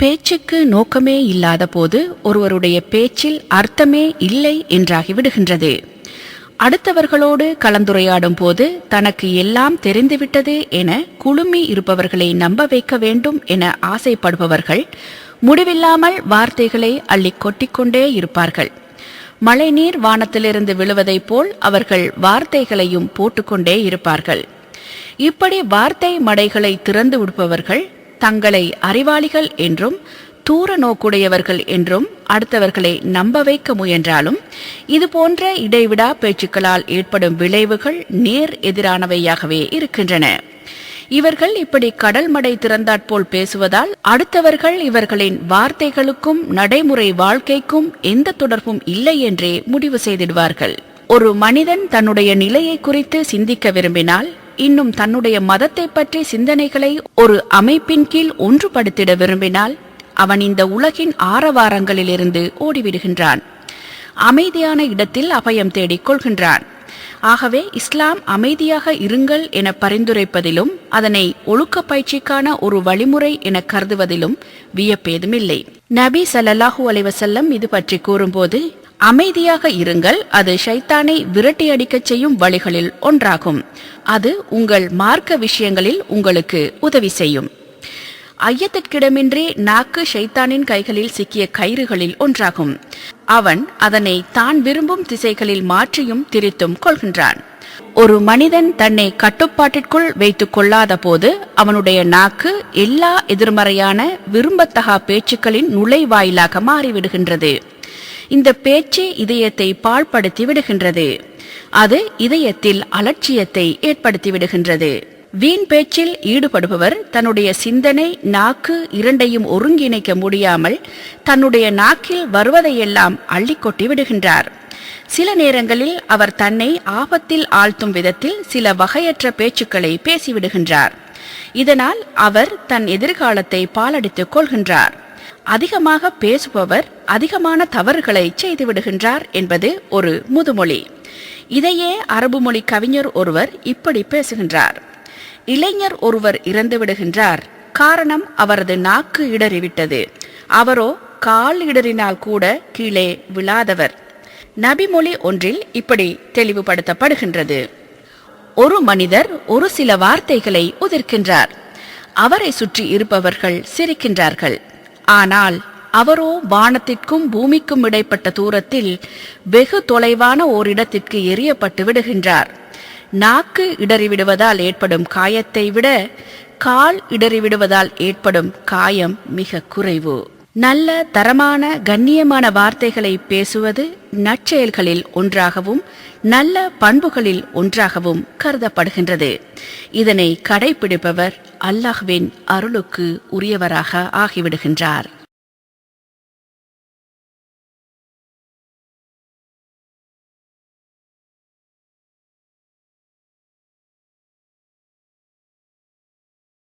பேச்சுக்கு நோக்கமே இல்லாத போது ஒருவருடைய பேச்சில் அர்த்தமே இல்லை என்றாகிவிடுகின்றது அடுத்தவர்களோடு கலந்துரையாடும் போது தனக்கு எல்லாம் தெரிந்துவிட்டது என குழுமி இருப்பவர்களை நம்ப வைக்க வேண்டும் என ஆசைப்படுபவர்கள் முடிவில்லாமல் வார்த்தைகளை அள்ளி கொட்டிக்கொண்டே இருப்பார்கள். மழைநீர் வானத்திலிருந்து விழுவதைப் போல் அவர்கள் வார்த்தைகளையும் போட்டுக்கொண்டே இருப்பார்கள். இப்படி வார்த்தை மடைகளை திறந்து விடுபவர்கள் தங்களை அறிவாளிகள் என்றும் தூர நோக்குடையவர்கள் என்றும் அடுத்தவர்களை நம்ப வைக்க முயன்றாலும் இது போன்ற இடைவிடா பேச்சுக்களால் ஏற்படும் விளைவுகள் நேர் எதிரானவையாகவே இருக்கின்றன. இவர்கள் இப்படி கடல் மடை திறந்தாற்போல் பேசுவதால் அடுத்தவர்கள் இவர்களின் வார்த்தைகளுக்கும் நடைமுறை வாழ்க்கைக்கும் எந்த தொடர்பும் இல்லை என்றே முடிவு செய்திடுவார்கள். ஒரு மனிதன் தன்னுடைய நிலையை குறித்து சிந்திக்க விரும்பினால் இன்னும் தன்னுடைய மதத்தை பற்றி சிந்தனைகளை ஒரு அமைப்பின் கீழ் ஒன்றுபடுத்திட விரும்பினால் அவன் இந்த உலகின் ஆரவாரங்களிலிருந்து ஓடிவிடுகின்றான். அமைதியான இடத்தில் அபயம் தேடிக் கொள்கின்றான். ஆகவே இஸ்லாம் அமைதியாக இருங்கள் என பரிந்துரைப்பதிலும் அதனை ஒழுக்க பயிற்சிக்கான ஒரு வழிமுறை என கருதுவதிலும் வியப்பேதுமில்லை. நபி ஸல்லல்லாஹு அலைவசல்லம் இது பற்றி கூறும்போது அமைதியாக இருங்கள். அது ஷைத்தானை விரட்டி அடிக்கச் செய்யும் வழிகளில் ஒன்றாகும். அது உங்கள் மார்க்க விஷயங்களில் உங்களுக்கு உதவி செய்யும். ஐயத்திற்கிடமின்றி நாக்கு ஷைத்தானின் கைகளில் சிக்கிய கயிறுகளில் ஒன்றாகும். அவன் அதனை தான் விரும்பும் திசைகளில் மாற்றியும் திரித்தும் கொள்கின்றான். ஒரு மனிதன் தன்னை கட்டுப்பாட்டிற்குள் வைத்துக் கொள்ளாத போது அவனுடைய நாக்கு எல்லா எதிர்மறையான விரும்பத்தகா பேச்சுக்களின் நுழைவாயிலாக மாறிவிடுகின்றது. இந்த பேச்சு இதயத்தை பாழ்படுத்தி விடுகின்றது. அது இதயத்தில் அலட்சியத்தை ஏற்படுத்தி விடுகின்றது. வீண் பேச்சில் ஈடுபடுபவர் தன்னுடைய சிந்தனை நாக்கு இரண்டையும் ஒருங்கிணைக்க முடியாமல் தன்னுடைய நாக்கில் வருவதையெல்லாம் அள்ளிக்கொட்டி விடுகின்றார். சில நேரங்களில் அவர் தன்னை ஆபத்தில் ஆழ்த்தும் விதத்தில் சில வகையற்ற பேச்சுக்களை பேசிவிடுகின்றார். இதனால் அவர் தன் எதிர்காலத்தை பாலடித்துக் கொள்கின்றார். அதிகமாக பேசுபவர் அதிகமான தவறுகளை செய்து விடுகின்றார் என்பது ஒரு முதுமொழி. இதையே அரபு மொழி கவிஞர் ஒருவர் இப்படி பேசுகின்றார். இளைஞர் ஒருவர் இறந்து விடுகின்றார். காரணம் அவரது நாக்கு இடறிவிட்டது. அவரோ கால் இடறினால் கூட கீழே விழாதவர். நபிமொழி ஒன்றில் இப்படி தெளிவுபடுத்தப்படுகின்றது. ஒரு மனிதர் ஒரு சில வார்த்தைகளை உதிர்க்கின்றார். அவரை சுற்றி இருப்பவர்கள் சிரிக்கின்றார்கள். ஆனால் அவரோ வானத்திற்கும் பூமிக்கும் இடைப்பட்ட தூரத்தில் வெகு தொலைவான ஓரிடத்திற்கு எரியப்பட்டு விடுகின்றார். நாக்கு இடறிவிடுவதால் ஏற்படும் காயத்தை விட கால் இடறிவிடுவதால் ஏற்படும் காயம் மிக குறைவு. நல்ல தரமான கண்ணியமான வார்த்தைகளை பேசுவது நற்செயல்களில் ஒன்றாகவும் நல்ல பண்புகளில் ஒன்றாகவும் கருதப்படுகின்றது. இதனை கடைபிடிப்பவர் அல்லாஹ்வின் அருளுக்கு உரியவராக ஆகிவிடுகின்றார்.